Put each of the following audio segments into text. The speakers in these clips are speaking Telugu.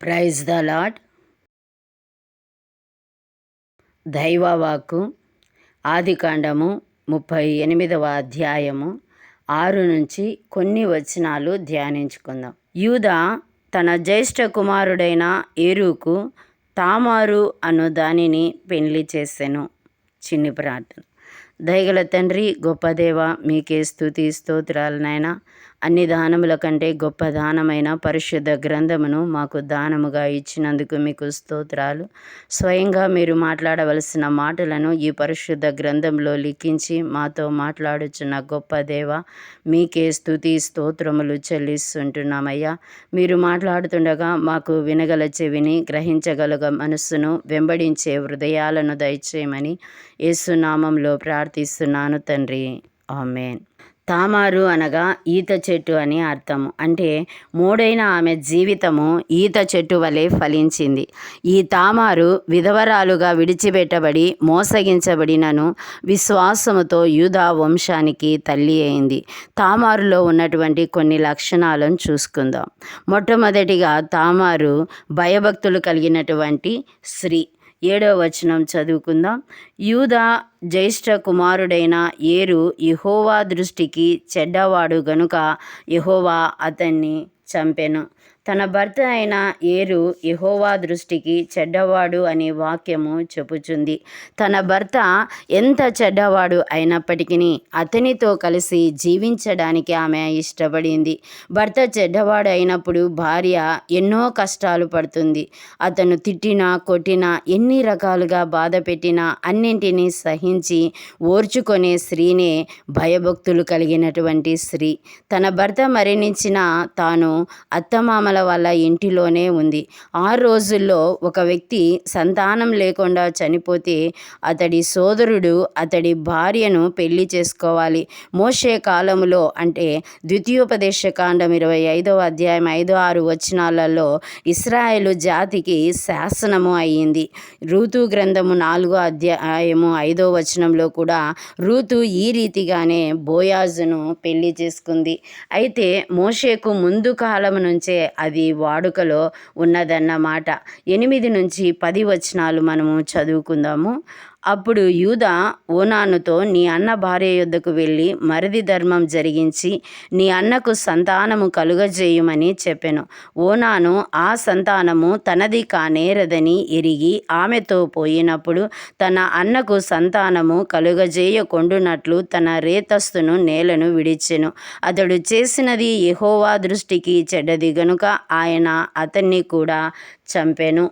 ప్రైజ్ ద లాడ్ దైవవాకు ఆదికాండము ముప్పై ఎనిమిదవ అధ్యాయము ఆరు నుంచి కొన్ని వచనాలు ధ్యానించుకుందాం. యూద తన జ్యేష్ఠ కుమారుడైన ఏరుకు తామారు అను దానిని పెళ్ళి చేసెను. చిన్ని ప్రార్థన. దయగల తండ్రి గొప్పదేవ మీకే స్థుతి స్తోత్రాలనైనా అన్ని దానముల కంటే గొప్ప దానమైన పరిశుద్ధ గ్రంథమును మాకు దానముగా ఇచ్చినందుకు మీకు స్తోత్రాలు. స్వయంగా మీరు మాట్లాడవలసిన మాటలను ఈ పరిశుద్ధ గ్రంథంలో లిఖించి మాతో మాట్లాడుచున్న గొప్ప దేవ మీకే స్థుతి స్తోత్రములు చెల్లిస్తుంటున్నామయ్యా. మీరు మాట్లాడుతుండగా మాకు వినగల చెవిని గ్రహించగలగ మనస్సును వెంబడించే హృదయాలను దయచేయమని యేసునామంలో ప్రార్థిస్తున్నాను తండ్రి. ఆమెన్. తామారు అనగా ఈత చెట్టు అని అర్థము. అంటే మూడైన ఆమె జీవితము ఈత చెట్టు వలె ఫలించింది. ఈ తామారు విధవరాలుగా విడిచిపెట్టబడి మోసగించబడినను విశ్వాసముతో యూదా వంశానికి తల్లి అయింది. తామారులో ఉన్నటువంటి కొన్ని లక్షణాలను చూసుకుందాం. మొట్టమొదటిగా తామారు భయభక్తులు కలిగినటువంటి స్త్రీ. ఏడవ వచనం చదువుకుందాం. యూదా జ్యేష్ఠ కుమారుడైన ఏరు యహోవా దృష్టికి చెడ్డవాడు గనుక యహోవా అతన్ని చంపెను. తన భర్త అయిన ఏరు యహోవా దృష్టికి చెడ్డవాడు అనే వాక్యము చెప్పుచుంది. తన భర్త ఎంత చెడ్డవాడు అయినప్పటికీ అతనితో కలిసి జీవించడానికి ఆమె ఇష్టపడింది. భర్త చెడ్డవాడు అయినప్పుడు భార్య ఎన్నో కష్టాలు పడుతుంది. అతను తిట్టినా కొట్టినా ఎన్ని రకాలుగా బాధ పెట్టినా అన్నింటినీ సహించి ఓర్చుకునే స్త్రీనే భయభక్తులు కలిగినటువంటి స్త్రీ. తన భర్త మరణించిన తాను అత్తమామల వాళ్ళ ఇంటిలోనే ఉంది. ఆ రోజుల్లో ఒక వ్యక్తి సంతానం లేకుండా చనిపోతే అతడి సోదరుడు అతడి భార్యను పెళ్ళి చేసుకోవాలి. మోషే కాలంలో అంటే ద్వితీయోపదేశ కాండం ఇరవై ఐదవ అధ్యాయం ఐదు ఆరు వచనాలలో ఇస్రాయేలు జాతికి శాసనము అయ్యింది ఋతు గ్రంథము నాలుగో అధ్యాయము ఐదో వచనంలో కూడా ఋతు ఈ రీతిగానే బోయాజును పెళ్ళి చేసుకుంది. అయితే మోషేకు ముందు కాలం నుంచే అది వాడుకలో ఉన్నదన్నమాట. ఎనిమిది నుంచి పది వచనాలు మనము చదువుకుందాము. అప్పుడు యూద ఓనానుతో నీ అన్న భార్య యొద్దకు వెళ్ళి మరిది ధర్మం జరిగించి నీ అన్నకు సంతానము కలుగజేయుమని చెప్పెను. ఓనాను ఆ సంతానము తనది కానేరదని ఎరిగి ఆమెతో పోయినప్పుడు తన అన్నకు సంతానము కలుగజేయకొండునట్లు తన రేతస్తును నేలను విడిచెను. అతడు చేసినది యహోవా దృష్టికి చెడ్డది గనుక ఆయన అతన్ని కూడా చంపెను.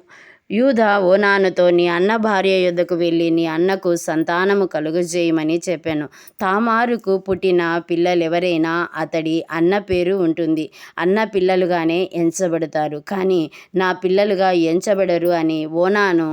యూధ ఓనానుతో నీ అన్న భార్య యుద్ధకు వెళ్ళి నీ అన్నకు సంతానము కలుగజేయమని చెప్పాను. తామారుకు పుట్టిన పిల్లలెవరైనా అతడి అన్న పేరు ఉంటుంది. అన్న పిల్లలుగానే ఎంచబడతారు. కానీ నా పిల్లలుగా ఎంచబడరు అని ఓనాను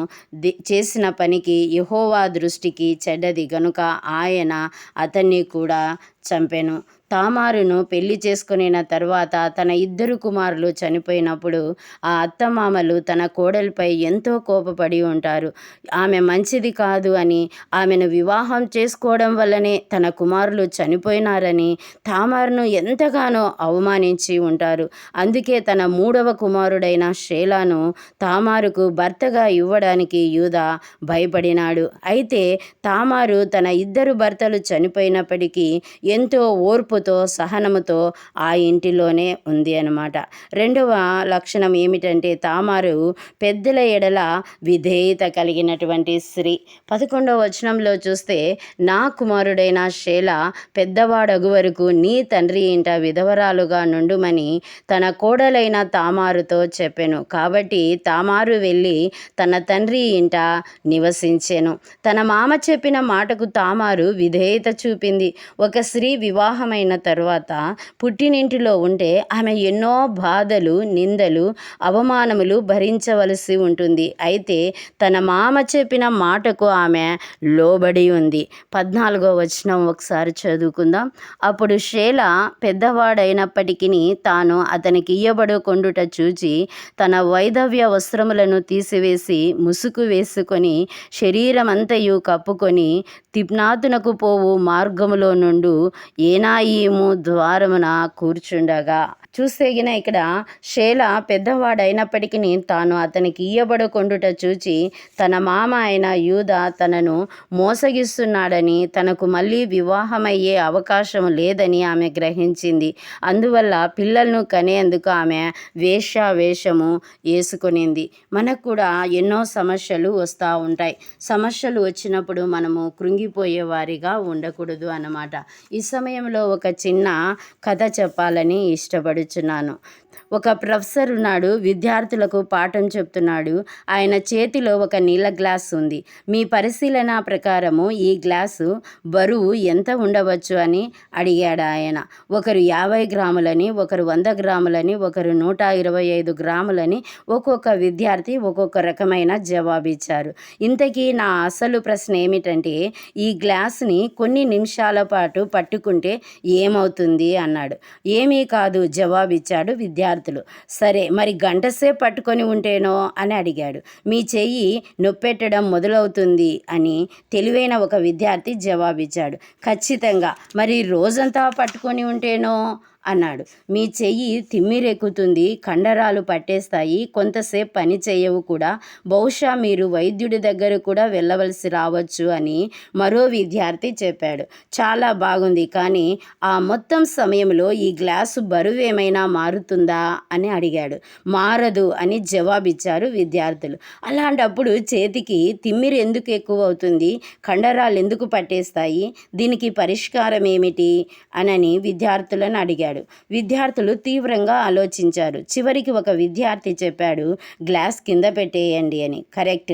చేసిన పనికి యహోవా దృష్టికి చెడ్డది. గనుక ఆయన అతన్ని కూడా చంపెను. తామారును పెళ్ళి చేసుకునిన తర్వాత తన ఇద్దరు కుమారులు చనిపోయినప్పుడు ఆ అత్తమామలు తన కోడలిపై ఎంతో కోపపడి ఉంటారు. ఆమె మంచిది కాదు అని ఆమెను వివాహం చేసుకోవడం వల్లనే తన కుమారులు చనిపోయినారని తామారును ఎంతగానో అవమానించి ఉంటారు. అందుకే తన మూడవ కుమారుడైన షేలాను తామారుకు భర్తగా ఇవ్వడానికి యూద భయపడినాడు. అయితే తామారు తన ఇద్దరు భర్తలు చనిపోయినప్పటికీ ఎంతో ఓర్పుతో సహనముతో ఆ ఇంటిలోనే ఉంది అనమాట రెండవ లక్షణం ఏమిటంటే తామారు పెద్దల ఎడల విధేయత కలిగినటువంటి స్త్రీ. పదకొండవ వచనంలో చూస్తే నా కుమారుడైన శేల పెద్దవాడగు వరకు నీ తండ్రి ఇంట విధవరాలుగా నుండుమని తన కోడలైన తామారుతో చెప్పాను. కాబట్టి తామారు వెళ్ళి తన తండ్రి ఇంట నివసించాను. తన మామ చెప్పిన మాటకు తామారు విధేయత చూపింది. ఒక స్త్రీ స్త్రీ వివాహమైన తర్వాత పుట్టినింటిలో ఉంటే ఆమె ఎన్నో బాధలు నిందలు అవమానములు భరించవలసి ఉంటుంది. అయితే తన మామ చెప్పిన మాటకు ఆమె లోబడి ఉంది. పద్నాలుగో వచనం ఒకసారి చదువుకుందాం. అప్పుడు శేల పెద్దవాడైనప్పటికీ తాను అతనికి ఇయ్యబడుకొండుట చూచి తన వైధవ్య వస్త్రములను తీసివేసి ముసుగు వేసుకొని శరీరమంతయు కప్పుకొని తిప్నాతునకు పోవు మార్గములో నుండు ఏనాయి ద్వారమున కూర్చుండగా చూసేగిన ఇక్కడ షేల పెద్దవాడైనప్పటికీ తాను అతనికి ఇయ్యబడకుండుట చూచి తన మామ అయిన యూద తనను మోసగిస్తున్నాడని తనకు మళ్ళీ వివాహమయ్యే అవకాశం లేదని ఆమె గ్రహించింది. అందువల్ల పిల్లలను కనేందుకు ఆమె వేషావేషము వేసుకునింది మనకు కూడా ఎన్నో సమస్యలు వస్తూ ఉంటాయి. సమస్యలు వచ్చినప్పుడు మనము కృంగిపోయే వారిగా ఉండకూడదు అన్నమాట. ఈ సమయంలో ఒక చిన్న కథ చెప్పాలని ఇష్టపడు ఇష్టపడుచున్నాను ఒక ప్రొఫెసర్ ఉన్నాడు విద్యార్థులకు పాఠం చెప్తున్నాడు. ఆయన చేతిలో ఒక నీళ్ళ గ్లాస్ ఉంది. మీ పరిశీలన ప్రకారము ఈ గ్లాసు బరువు ఎంత ఉండవచ్చు అని అడిగాడు ఆయన. ఒకరు యాభై గ్రాములని ఒకరు వంద గ్రాములని ఒకరు నూట ఇరవై ఐదు గ్రాములని ఒక్కొక్క విద్యార్థి ఒక్కొక్క రకమైన జవాబు ఇచ్చారు ఇంతకీ నా అసలు ప్రశ్న ఏమిటంటే ఈ గ్లాస్ని కొన్ని నిమిషాల పాటు పట్టుకుంటే ఏమవుతుంది? అన్నాడు. ఏమీ కాదు జవాబిచ్చాడు విద్యార్థులు. సరే మరి గంటసేపు పట్టుకొని ఉంటేనో? అని అడిగాడు. మీ చెయ్యి నొప్పెట్టడం మొదలవుతుంది అని తెలివైన ఒక విద్యార్థి జవాబిచ్చాడు. ఖచ్చితంగా. మరి రోజంతా పట్టుకొని ఉంటేనో? అన్నాడు. మీ చెయ్యి తిమ్మిరెక్కుతుంది కండరాలు పట్టేస్తాయి కొంతసేపు పని చేయవు కూడా. బహుశా మీరు వైద్యుడి దగ్గర కూడా వెళ్ళవలసి రావచ్చు అని మరో విద్యార్థి చెప్పాడు. చాలా బాగుంది కానీ ఆ మొత్తం సమయంలో ఈ గ్లాసు బరువు ఏమైనా మారుతుందా? అని అడిగాడు. మారదు అని జవాబిచ్చారు విద్యార్థులు. అలాంటప్పుడు చేతికి తిమ్మిరి ఎందుకు ఎక్కువ అవుతుంది కండరాలు ఎందుకు పట్టేస్తాయి? దీనికి పరిష్కారం ఏమిటి అనని విద్యార్థులను అడిగాడు. విద్యార్థులు తీవ్రంగా ఆలోచించారు. చివరికి ఒక విద్యార్థి చెప్పాడు గ్లాస్ కింద పెట్టేయండి అని. కరెక్ట్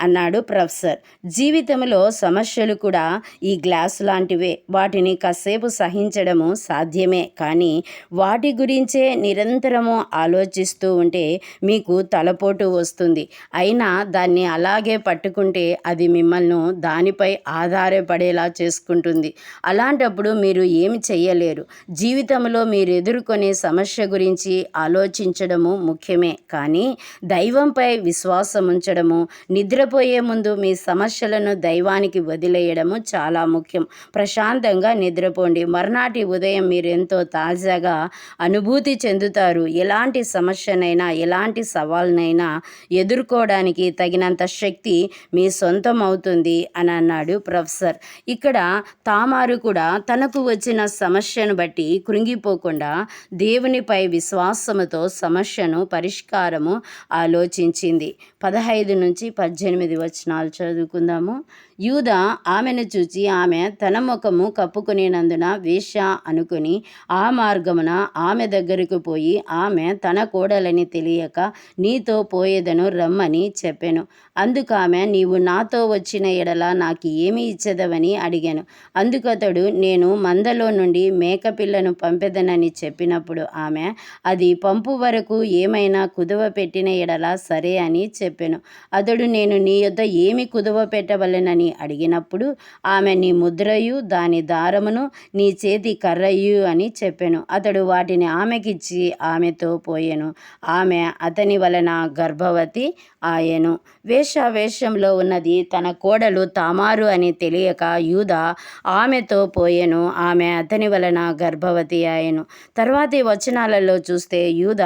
అన్నాడు ప్రొఫెసర్. జీవితంలో సమస్యలు కూడా ఈ గ్లాస్ లాంటివే. వాటిని కాసేపు సహించడము సాధ్యమే. కానీ వాటి గురించే నిరంతరము ఆలోచిస్తూ ఉంటే మీకు తలపోటు వస్తుంది. అయినా దాన్ని అలాగే పట్టుకుంటే అది మిమ్మల్ని దానిపై ఆధారపడేలా చేసుకుంటుంది. అలాంటప్పుడు మీరు ఏమి చేయలేరు జీవితంలో మీరు ఎదుర్కొనే సమస్య గురించి ఆలోచించడము ముఖ్యమే. కానీ దైవంపై విశ్వాసం ఉంచడము నిద్రపోయే ముందు మీ సమస్యలను దైవానికి వదిలేయడము చాలా ముఖ్యం. ప్రశాంతంగా నిద్రపోండి. మర్నాటి ఉదయం మీరు ఎంతో తాజాగా అనుభూతి చెందుతారు. ఎలాంటి సమస్యనైనా ఎలాంటి సవాల్నైనా ఎదుర్కోవడానికి తగినంత శక్తి మీ సొంతం అవుతుంది అని అన్నాడు ప్రొఫెసర్. ఇక్కడ తామారు కూడా తనకు వచ్చిన సమస్యను బట్టి కృంగి కృంగిపోకుండా దేవునిపై విశ్వాసముతో సమస్యను పరిష్కారము ఆలోచించింది. పదహైదు నుంచి పద్దెనిమిది వచనాలు చదువుకుందాము. యూద ఆమెను చూచి ఆమె తన ముఖము కప్పుకునేనందున వేష అనుకుని ఆ మార్గమున ఆమె దగ్గరకు పోయి ఆమె తన కోడలని తెలియక నీతో పోయేదను రమ్మని చెప్పాను. అందుకామె నీవు నాతో వచ్చిన ఎడల నాకు ఏమి ఇచ్చదవని అడిగాను. అందుకతడు నేను మందలో నుండి మేకపిల్లను పంపెదనని చెప్పినప్పుడు ఆమె అది పంపు వరకు ఏమైనా కుదువ పెట్టిన ఎడల సరే అని చెప్పాను. అతడు నేను నీ యొద్ద ఏమి కుదువ పెట్టవలెనని అని అడిగినప్పుడు ఆమె నీ ముద్రయు దాని దారమును నీ చేతి కర్రయు అని చెప్పాను. అతడు వాటిని ఆమెకిచ్చి ఆమెతో పోయెను. ఆమె అతని వలన గర్భవతి ఆయను. వేషావేషంలో ఉన్నది తన కోడలు తామారు అని తెలియక యూద ఆమెతో పోయెను. ఆమె అతని వలన గర్భవతి ఆయెను. తర్వాతి వచనాలలో చూస్తే యూద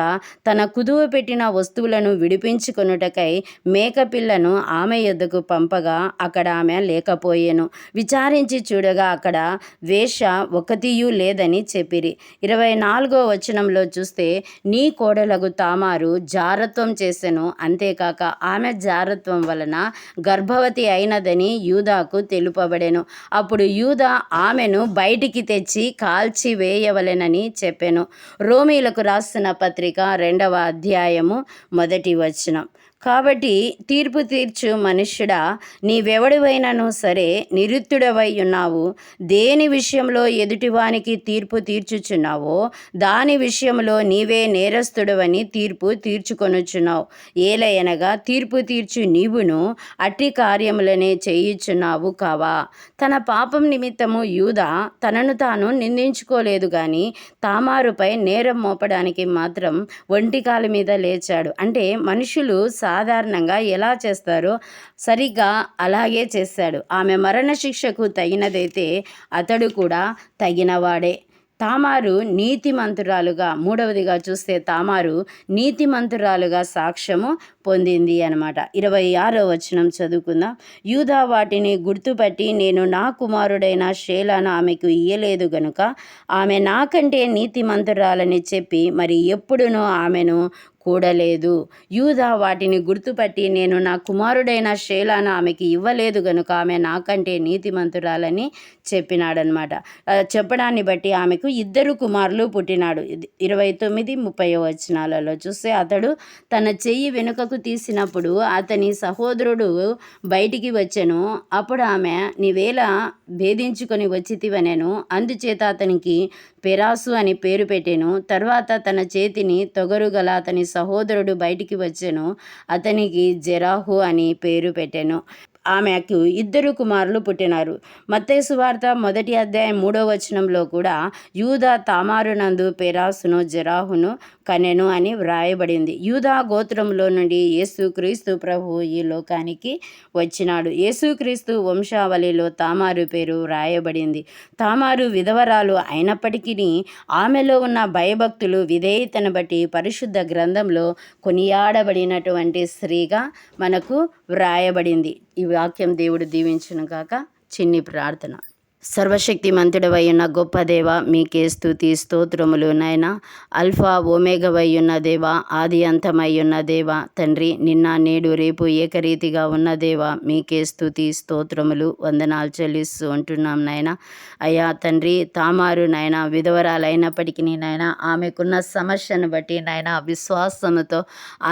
తన కుదువ పెట్టిన వస్తువులను విడిపించుకొనుటకై మేకపిల్లను ఆమె యొద్దకు పంపగా అక్కడ ఆమె లేకపోయెను. విచారించి చూడగా అక్కడ వేష ఒకతియు లేదని చెప్పిరి. ఇరవై నాలుగో వచనంలో చూస్తే నీ కోడలకు తామారు జారత్వం చేసెను. అంతేకాక ఆమె జారత్వం వలన గర్భవతి అయినదని యూదాకు తెలుపబడెను. అప్పుడు యూదా ఆమెను బయటికి తెచ్చి కాల్చి వేయవలెనని చెప్పెను. రోమీలకు రాసిన పత్రిక రెండవ అధ్యాయము మొదటి వచనం. కాబట్టి తీర్పు తీర్చు మనుష్యుడా నీవెవడివైనను సరే నిరుత్తుడవై ఉన్నావు. దేని విషయంలో ఎదుటివానికి తీర్పు తీర్చుచున్నావో దాని విషయంలో నీవే నేరస్తుడవని తీర్పు తీర్చుకొనుచున్నావు. ఏలయనగా తీర్పు తీర్చు నీవును అట్టి కార్యములనే చేయుచున్నావు కావా. తన పాపం నిమిత్తము యూద తనను తాను నిందించుకోలేదు కానీ తామారుపై నేరం మోపడానికి మాత్రం ఒంటికాల మీద లేచాడు. అంటే మనుషులు సాధారణంగా ఎలా చేస్తారో సరిగ్గా అలాగే చేశాడు ఆమె మరణశిక్షకు తగినదైతే అతడు కూడా తగినవాడే. తామారు నీతిమంతురాలుగా మూడవదిగా చూస్తే తామారు నీతిమంతురాలుగా సాక్ష్యము పొందింది అనమాట ఇరవై ఆరో వచనం చదువుకుందాం. యూదా వాటిని గుర్తుపట్టి నేను నా కుమారుడైన షేలాను ఆమెకు ఇయ్యలేదు గనుక ఆమె నాకంటే నీతిమంతురాలని చెప్పి మరి ఎప్పుడునూ ఆమెను కూడలేదు. యూదా వాటిని గుర్తుపట్టి నేను నా కుమారుడైన షేలాను ఆమెకి ఇవ్వలేదు గనుక ఆమె నాకంటే నీతిమంతురాలని చెప్పినాడనమాట చెప్పడాన్ని బట్టి ఆమెకు ఇద్దరు కుమారులు పుట్టినాడు. ఇరవై తొమ్మిది ముప్పై వచనాలలో చూస్తే అతడు తన చెయ్యి వెనుకకు తీసినప్పుడు అతని సహోదరుడు బయటికి వచ్చెను. అప్పుడు ఆమె నీవేళ భేదించుకొని వచ్చితివనెను అందుచేత అతనికి పెరాసు అని పేరు పెట్టెను. తర్వాత తన చేతిని తొగరుగల అతని సహోదరుడు బయటికి వచ్చెను. అతనికి జెరాహు అని పేరు పెట్టెను. ఆమెకు ఇద్దరు కుమారులు పుట్టినారు. మత్తేసు వార్త మొదటి అధ్యాయం మూడో వచనంలో కూడా యూదా తామారునందు పెరాసును జరాహును కనెను అని వ్రాయబడింది. యూదా గోత్రంలో నుండి యేసుక్రీస్తు ప్రభు ఈ లోకానికి వచ్చినాడు. యేసుక్రీస్తు వంశావళిలో తామారు పేరు వ్రాయబడింది. తామారు విధవరాలు అయినప్పటికీ ఆమెలో ఉన్న భయభక్తులు విధేయతను బట్టి పరిశుద్ధ గ్రంథంలో కొనియాడబడినటువంటి స్త్రీగా మనకు వ్రాయబడింది. ఈ వాక్యం దేవుడు దీవించును గాక. చిన్ని ప్రార్థన. సర్వశక్తి మంతుడవయ్యున్న ఉన్న గొప్ప దేవ మీకే స్థుతి స్తోత్రములు నాయన. అల్ఫా ఓమేగవై దేవ ఆది అంతమై ఉన్న దేవ. తండ్రి నిన్న నేడు రేపు ఏకరీతిగా ఉన్న దేవ మీకే స్థుతి స్తోత్రములు వందనాలు చెల్లిస్తూ ఉంటున్నాం నాయన. అయ్యా తండ్రి తామారు నాయన విధవరాలైనప్పటికీ నాయన ఆమెకున్న సమస్యను బట్టి నాయన విశ్వాసముతో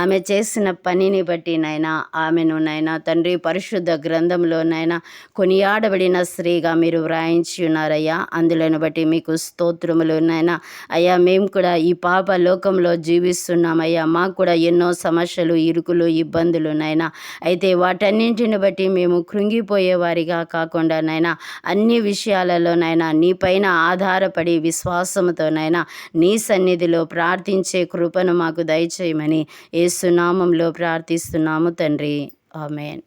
ఆమె చేసిన పనిని బట్టి నాయన ఆమెను నాయన తండ్రి పరిశుద్ధ గ్రంథంలో నాయన కొనియాడబడిన స్త్రీగా మీరు రాయించి ఉన్నారయ్యా అందులను బట్టి మీకు స్తోత్రములు నాయన అయ్యా మేము కూడా ఈ పాప లోకంలో జీవిస్తున్నామయ్యా. మాకు కూడా ఎన్నో సమస్యలు ఇరుకులు ఇబ్బందులు నాయన అయితే వాటన్నింటిని బట్టి మేము కృంగిపోయే వారిగా కాకుండా నాయన అన్ని విషయాలలో నాయన నీ పైన ఆధారపడి విశ్వాసంతోనైనా నీ సన్నిధిలో ప్రార్థించే కృపను మాకు దయచేయమని ఏసునామంలో ప్రార్థిస్తున్నాము తండ్రి. ఆమెన్.